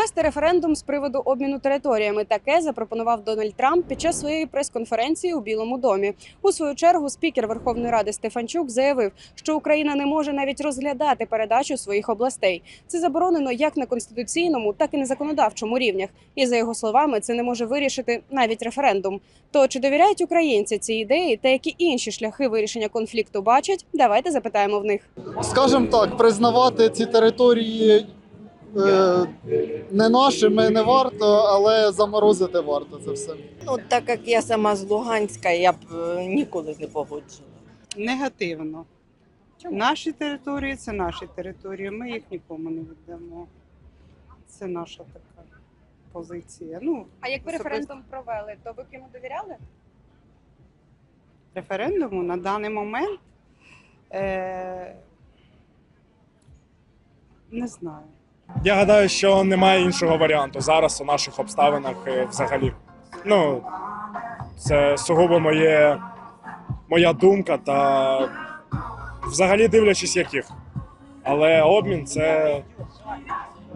Провести референдум з приводу обміну територіями таке запропонував Дональд Трамп під час своєї прес-конференції у Білому домі. У свою чергу спікер Верховної Ради Стефанчук заявив, що Україна не може навіть розглядати передачу своїх областей. Це заборонено як на конституційному, так і на законодавчому рівнях. І за його словами, це не може вирішити навіть референдум. То чи довіряють українці цій ідеї та які інші шляхи вирішення конфлікту бачать? Давайте запитаємо в них. скажімо так, признавати ці території не нашими не варто, але заморозити варто це все. Ну, так як я сама з Луганська, я б е, ніколи не погоджувала. Негативно. Наші території це наші території. Ми їх нікому не віддамо. Це наша така позиція. Ну, А якби Особисто. референдум провели, то ви б йому довіряли? референдуму на даний момент е- не знаю. Я гадаю, що немає іншого варіанту зараз у наших обставинах е, взагалі. Ну, це сугубо моє, моя думка та взагалі дивлячись яких. Але обмін це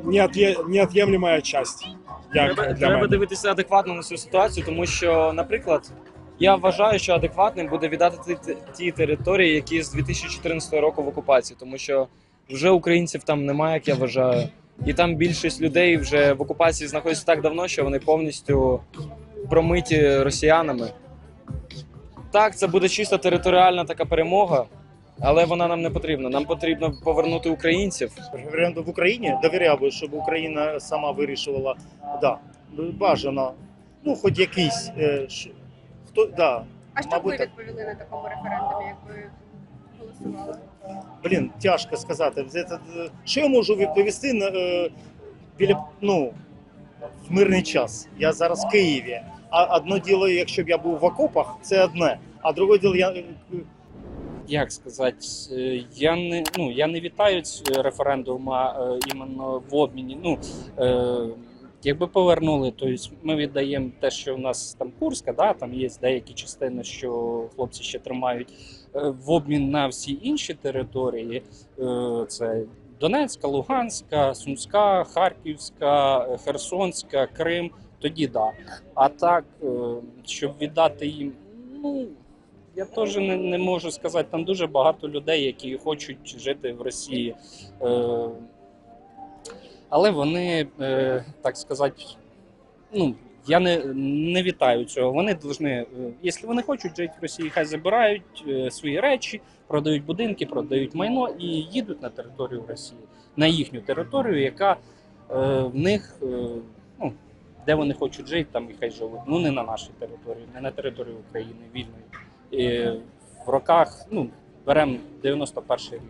неот'є- неот'ємлема часть. Як Треба, для треба мене. дивитися адекватно на цю ситуацію, тому що, наприклад, я вважаю, що адекватним буде віддати ті, ті території, які з 2014 року в окупації, тому що вже українців там немає, як я вважаю. І там більшість людей вже в окупації знаходяться так давно, що вони повністю промиті росіянами. Так, це буде чисто територіальна така перемога, але вона нам не потрібна. Нам потрібно повернути українців. референдум в Україні довіряв би, щоб Україна сама вирішувала. Да, бажано. Ну, хоч якийсь. Е, ш- хто, да. А що б ви так. відповіли на такому референдумі, якби голосували? Блін, тяжко сказати. Що я можу відповісти на, е, біля, ну, в мирний час? Я зараз в Києві. А одне діло, якщо б я був в окопах, це одне. А друге діло, я е, як сказати, е, я не ну я не вітаю ць- референдум а, е, іменно в обміні. Ну е, якби повернули, то ми віддаємо те, що в нас там Курська, да там є деякі частини, що хлопці ще тримають е, в обмін на всі інші території. Е, це Донецька, Луганська, Сумська, Харківська, е, Херсонська, Крим. Тоді да. А так, щоб віддати їм, ну я теж не, не можу сказати. Там дуже багато людей, які хочуть жити в Росії. Але вони, е, так сказати, ну, я не, не вітаю цього. Вони повинні, е, якщо вони хочуть жити в Росії, хай забирають е, свої речі, продають будинки, продають майно і їдуть на територію Росії, на їхню територію, яка е, в них, е, ну, де вони хочуть жити, там і хай живуть. Ну не на нашій території, не на території України вільної. І в роках, ну, беремо 91 рік.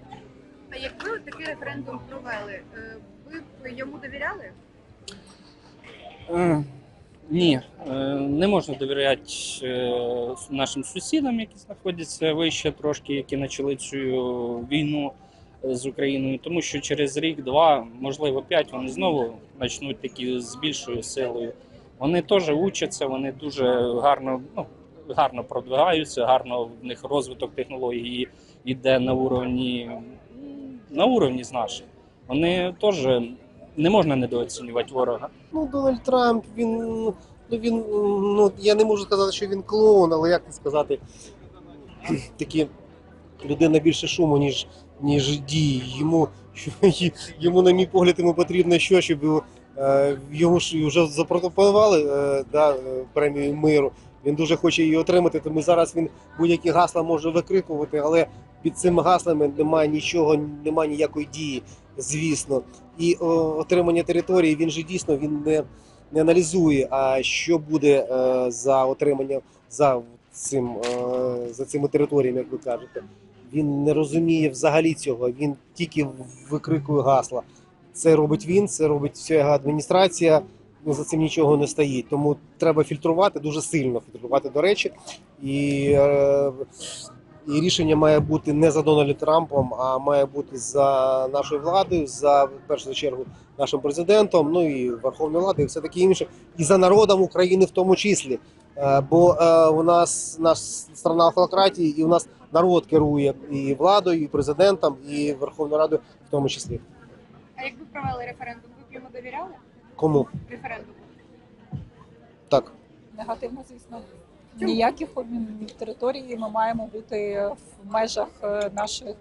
А якби такий референдум провели, ви йому довіряли? Ні, е, не можна довіряти е, нашим сусідам, які знаходяться вище трошки, які почали цю війну е, з Україною, тому що через рік-два, можливо, п'ять, вони знову почнуть такі з більшою силою. Вони теж учаться, вони дуже гарно, ну, гарно продвигаються, гарно в них розвиток технології йде на уровні, на уровні з нашим. Вони теж не можна недооцінювати ворога. Ну, Дональд Трамп, він. Ну він ну я не можу сказати, що він клоун, але як сказати, такі людина більше шуму, ніж ніж дії. Йому йому, на мій погляд, йому потрібно що, щоб його, е, його ж вже запропонували е, да, е, премію миру. Він дуже хоче її отримати, тому зараз він будь-які гасла може викрикувати, але під цими гаслами немає нічого, немає ніякої дії, звісно. І о, отримання території він же дійсно він не не аналізує, а що буде е, за отримання за цим е, за цими територіями, як ви кажете. Він не розуміє взагалі цього. Він тільки викрикує гасла. Це робить він, це робить вся адміністрація. За цим нічого не стоїть. Тому треба фільтрувати дуже сильно фільтрувати до речі. І, е, і рішення має бути не за Дональдом Трампом, а має бути за нашою владою, за в першу чергу нашим президентом, ну і Верховною Радою, і все таке інше, і за народом України в тому числі. Е, Бо е, у нас наша страна автократії, і у нас народ керує і владою, і президентом, і Верховною Радою в тому числі. А якби провели референдум, ви б йому довіряли? Кому? Референдум. Так. Негативно, звісно. Ніяких обмінів території ми маємо бути в межах е, наших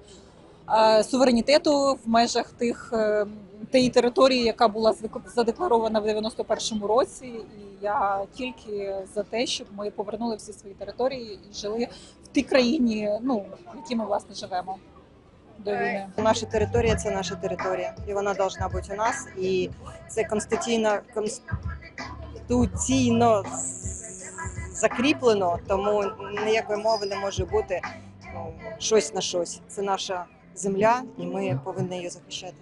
е, суверенітету, в межах тих е, тієї території, яка була задекларована в 91-му році. І я тільки за те, щоб ми повернули всі свої території і жили в тій країні, ну в якій ми власне живемо до війни. Наша територія це наша територія, і вона повинна бути у нас. І це конституційно, конституційно закріплено, тому ніякої мови не може бути ну, щось на щось. Це наша земля, і ми повинні її захищати.